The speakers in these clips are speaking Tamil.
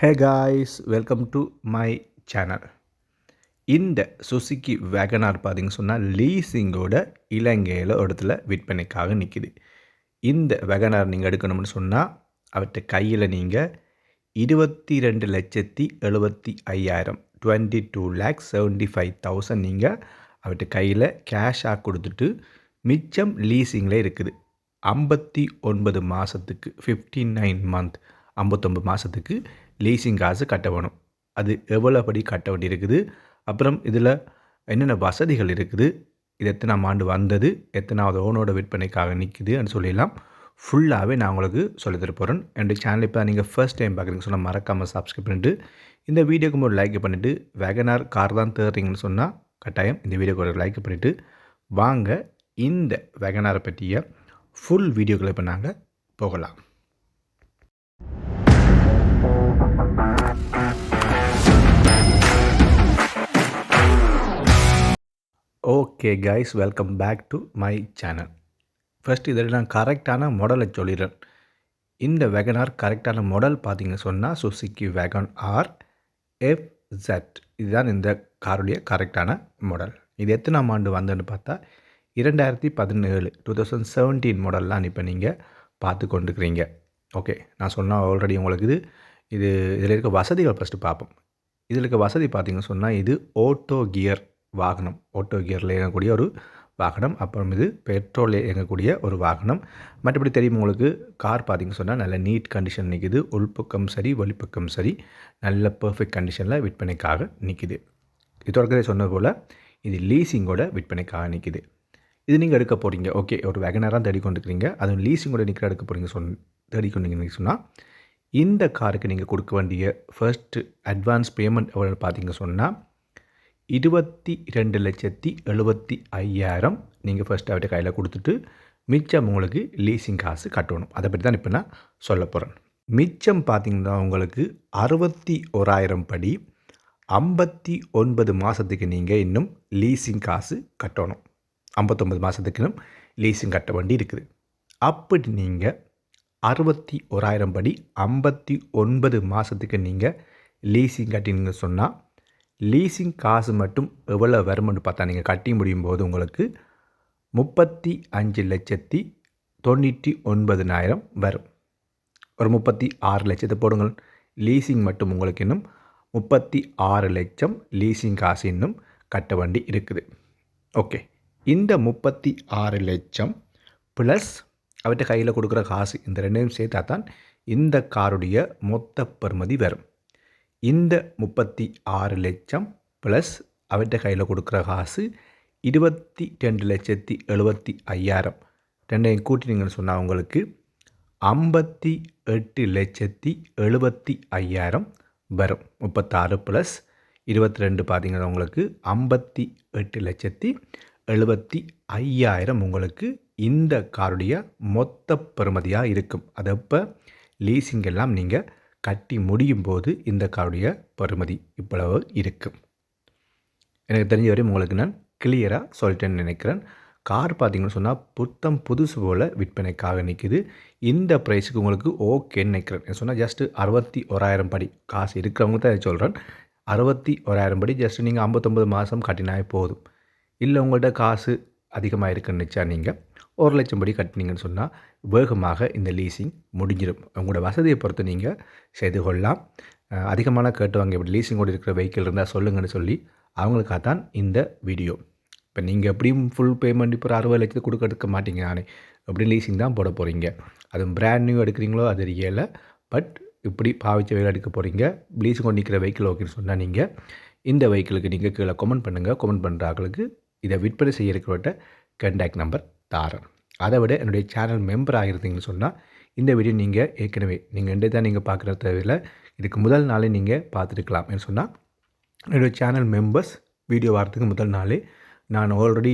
Hey guys welcome to my channel இந்த சுசுக்கி வேகனார் பார்த்தீங்க சொன்னால் லீசிங்கோட இலங்கையில் ஒரு இடத்துல விற்பனைக்காக நிற்கிது இந்த வேகனார் நீங்கள் எடுக்கணும்னு சொன்னால் அவர்கிட்ட கையில் நீங்கள் இருபத்தி ரெண்டு லட்சத்தி எழுபத்தி ஐயாயிரம் twenty two lakhs seventy five thousand நீங்கள் அவர்கிட்ட கையில் கேஷாக கொடுத்துட்டு மிச்சம் லீசிங்கில் இருக்குது. ஐம்பத்தி ஒன்பது மாதத்துக்கு ஃபிஃப்டி நைன் மந்த் ஐம்பத்தொம்பது மாதத்துக்கு லீசிங் காசு கட்ட வேணும். அது எவ்வளோ படி கட்ட வேண்டியிருக்குது? அப்புறம் இதில் என்னென்ன வசதிகள் இருக்குது? இது எத்தனாம் ஆண்டு வந்தது? எத்தனாவது ஓனோட விற்பனைக்காக நிற்குதுன்னு சொல்லிடலாம் ஃபுல்லாகவே நான் உங்களுக்கு சொல்லித்தர போகிறேன் என்னுடைய சேனல் இப்போ நீங்கள் ஃபர்ஸ்ட் டைம் பார்க்குறீங்க சொன்னால் மறக்காமல் சப்ஸ்கிரைப் பண்ணிவிட்டு இந்த வீடியோக்கு ஒரு லைக் பண்ணிவிட்டு வேகனார் கார் தான் தேடுறீங்கன்னு சொன்னால் கட்டாயம் இந்த வீடியோக்கு ஒரு லைக் பண்ணிவிட்டு வாங்க இந்த வேகனாரை பற்றிய ஃபுல் வீடியோக்களை இப்போ நாங்கள் போகலாம். Okay guys welcome back to my channel first இதில் நான் கரெக்டான மாடலை சொல்லிடுறேன். இந்த வேகனார் கரெக்டான மாடல் பார்த்தீங்க சொன்னால் சுசுக்கி வேகன் ஆர் எஃப் ஜெட் இதுதான் இந்த காருடைய கரெக்டான மாடல் இது எத்தனாம் ஆண்டு வந்ததுன்னு பார்த்தா இரண்டாயிரத்தி பதினேழு டூ தௌசண்ட் செவன்டீன் மாடல்லாம் இப்போ நீங்கள் பார்த்து கொண்டுக்கிறீங்க ஓகே நான் சொன்னால் ஆல்ரெடி உங்களுக்கு இது இது இதில் இருக்க வசதிகள் ஃபஸ்ட்டு பார்ப்போம். இதில் இருக்க வசதி பார்த்திங்க சொன்னால் இது ஓட்டோ கியர் வாகனம் ஓட்டோ கியரில் இயங்கக்கூடிய ஒரு வாகனம் அப்புறம் இது பெட்ரோலில் இயங்கக்கூடிய ஒரு வாகனம். மற்றபடி தெரியும் உங்களுக்கு கார் பார்த்திங்க சொன்னால் நல்ல நீட் கண்டிஷன் நிற்கிது உள்பக்கம் சரி வெளிப்பக்கம் சரி நல்ல பர்ஃபெக்ட் கண்டிஷனில் விற்பனைக்காக நிற்கிது இது தொடக்கதே சொன்னது போல் இது லீசிங்கோட விற்பனைக்காக நிற்கிது இது நீங்கள் எடுக்க போகிறீங்க ஓகே ஒரு வேகனராக தேடிக்கொண்டுக்கிறீங்க அதுவும் லீஸிங்கோட நிற்கிற எடுக்க போகிறீங்க சொன் தேடிக்கொண்டீங்கன்னு சொன்னால் இந்த காருக்கு நீங்கள் கொடுக்க வேண்டிய ஃபர்ஸ்ட்டு அட்வான்ஸ் பேமெண்ட் எவ்வளோ பார்த்தீங்க சொன்னால் இருபத்தி ரெண்டு லட்சத்தி எழுபத்தி ஐயாயிரம் நீங்கள் ஃபஸ்ட்டு அவர்கிட்ட கையில் கொடுத்துட்டு மிச்சம் உங்களுக்கு லீசிங் காசு கட்டணும். அதை பற்றி தான் இப்போ நான் சொல்ல போகிறேன் மிச்சம் பார்த்திங்கன்னா உங்களுக்கு அறுபத்தி ஓராயிரம் படி ஐம்பத்தி ஒன்பது மாதத்துக்கு நீங்கள் இன்னும் லீசிங் காசு கட்டணும். ஐம்பத்தொம்பது மாதத்துக்கு இன்னும் லீசிங் கட்ட வேண்டி இருக்குது. அப்படி நீங்கள் அறுபத்தி ஓராயிரம் படி ஐம்பத்தி ஒன்பது மாதத்துக்கு நீங்கள் லீசிங் கட்டினீங்கன்னு சொன்னால் லீஸிங் காசு மட்டும் எவ்வளோ வரும்னு பார்த்தா நீங்கள் கட்டி முடியும் போது உங்களுக்கு முப்பத்தி அஞ்சு லட்சத்தி தொண்ணூற்றி ஒன்பதுனாயிரம் வரும். ஒரு முப்பத்தி ஆறு லட்சத்தை போடுங்கள். லீசிங் மட்டும் உங்களுக்கு இன்னும் முப்பத்தி ஆறு லட்சம் லீசிங் காசு இன்னும் கட்ட வேண்டி இருக்குது. ஓகே. இந்த முப்பத்தி ஆறு லட்சம் ப்ளஸ் அவர்கிட்ட கையில் கொடுக்குற காசு இந்த ரெண்டையும் சேர்த்தா தான் இந்த காருடைய மொத்த பெறுமதி வரும். இந்த முப்பத்தி ஆறு லட்சம் ப்ளஸ் அவர்கிட்ட கையில் கொடுக்குற காசு இருபத்தி ரெண்டு லட்சத்தி எழுபத்தி ஐயாயிரம். ரெண்டையும் கூட்டினீங்கன்னு சொன்னால் உங்களுக்கு ஐம்பத்தி எட்டு லட்சத்தி எழுபத்தி ஐயாயிரம் வரும். முப்பத்தாறு ப்ளஸ் இருபத்தி ரெண்டு பார்த்தீங்கன்னா உங்களுக்கு ஐம்பத்தி எட்டு லட்சத்தி எழுபத்தி ஐயாயிரம் உங்களுக்கு இந்த காருடைய மொத்த பெறுமதியாக இருக்கும். அதப்போ லீசிங் எல்லாம் நீங்கள் கட்டி முடியும் போது இந்த காருடைய பருமதி இவ்வளவு இருக்கும் எனக்கு தெரிஞ்ச வரையும் உங்களுக்கு நான் கிளியராக சொல்லிட்டேன்னு நினைக்கிறேன். கார் பார்த்தீங்கன்னு சொன்னால் புத்தம் புதுசு போல் விற்பனைக்காக நிற்குது இந்த ப்ரைஸுக்கு உங்களுக்கு ஓகேன்னு நினைக்கிறேன். சொன்னால் ஜஸ்ட்டு அறுபத்தி ஓராயிரம் படி. காசு இருக்கிறவங்க தான் சொல்கிறேன் அறுபத்தி ஓராயிரம் படி ஜஸ்ட்டு நீங்கள் ஐம்பத்தொம்பது மாதம் கட்டினாவே போதும். இல்லை உங்கள்கிட்ட காசு அதிகமாக இருக்குன்னு நினச்சா நீங்கள் ஒரு லட்சம் படி கட்டினீங்கன்னு சொன்னால் வேகமாக இந்த லீசிங் முடிஞ்சிடும் உங்களோட வசதியை பொறுத்து நீங்கள் செய்து கொள்ளலாம். அதிகமான கேட்டுவாங்க இப்படி லீஸிங்கோடு இருக்கிற வெஹிக்கிள் இருந்தால் சொல்லுங்கன்னு சொல்லி அவங்களுக்காக தான் இந்த வீடியோ இப்போ நீங்கள் எப்படியும் ஃபுல் பேமெண்ட் இப்போ ஒரு அறுபது லட்சத்துக்கு கொடுக்க எடுக்க மாட்டீங்க நானே. எப்படி லீஸிங் தான் போட போகிறீங்க அதுவும் பிராண்ட் நியூ எடுக்கிறீங்களோ அது தெரியல. பட் இப்படி பாவிச்ச வெயில் எடுக்க போகிறீங்க லீஸிங் கொண்டு நிற்கிற வெஹிக்கிள் ஓகேன்னு சொன்னால் நீங்கள் இந்த வெஹிக்கிளுக்கு நீங்கள் கீழே கமெண்ட் பண்ணுங்கள் கமெண்ட் பண்ணுற ஆக்களுக்கு இதை விற்பனை செய்ய இருக்கிறவட்ட கண்டாக்ட் நம்பர் தாரேன். அதை விட என்னுடைய சேனல் மெம்பர் ஆகிருந்தீங்கன்னு சொன்னால் இந்த வீடியோ நீங்கள் ஏற்கனவே நீங்கள் ரெண்டு தான் நீங்கள் பார்க்குற தேவையில்லை இதுக்கு முதல் நாளே நீங்கள் பார்த்துருக்கலாம் என்று சொன்னால் என்னுடைய சேனல் மெம்பர்ஸ் வீடியோ வரதுக்கு முதல் நாளே நான் ஆல்ரெடி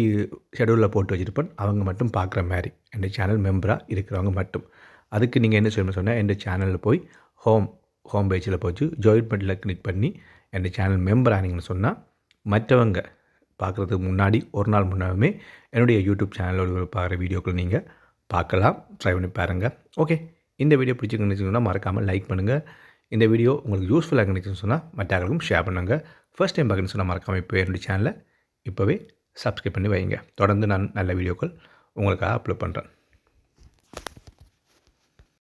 ஷெடியூலில் போட்டு வச்சுருப்பேன். அவங்க மட்டும் பார்க்குற மாதிரி என்னுடைய சேனல் மெம்பராக இருக்கிறவங்க மட்டும். அதுக்கு நீங்கள் என்ன சொல்லணும்னு சொன்னால் என்னுடைய சேனலில் போய் ஹோம் ஹோம் பேஜில் போச்சு ஜாயின் பண்ணில் கிளிக் பண்ணி என்னுடைய சேனல் மெம்பர் ஆனீங்கன்னு சொன்னால் மற்றவங்க பார்க்குறதுக்கு முன்னாடி ஒரு நாள் முன்னாலுமே என்னுடைய யூடியூப் சேனலோட பார்க்குற வீடியோக்கள் நீங்கள் பார்க்கலாம். ட்ரை பண்ணி பாருங்கள் ஓகே இந்த வீடியோ பிடிச்சிருந்துச்சுன்னா மறக்காமல் லைக் பண்ணுங்கள் இந்த வீடியோ உங்களுக்கு யூஸ்ஃபுல்லாக இருந்துச்சுன்னு சொன்னால் மற்றவர்களுக்கும் ஷேர் பண்ணுங்கள் ஃபர்ஸ்ட் டைம் பார்க்கணும்னு சொன்னால் மறக்காமல் இப்போ என்னுடைய சேனலை இப்போவே சப்ஸ்கிரைப் பண்ணி வைங்க. தொடர்ந்து நான் நல்ல வீடியோக்கள் உங்களுக்காக அப்லோட் பண்ணுறேன்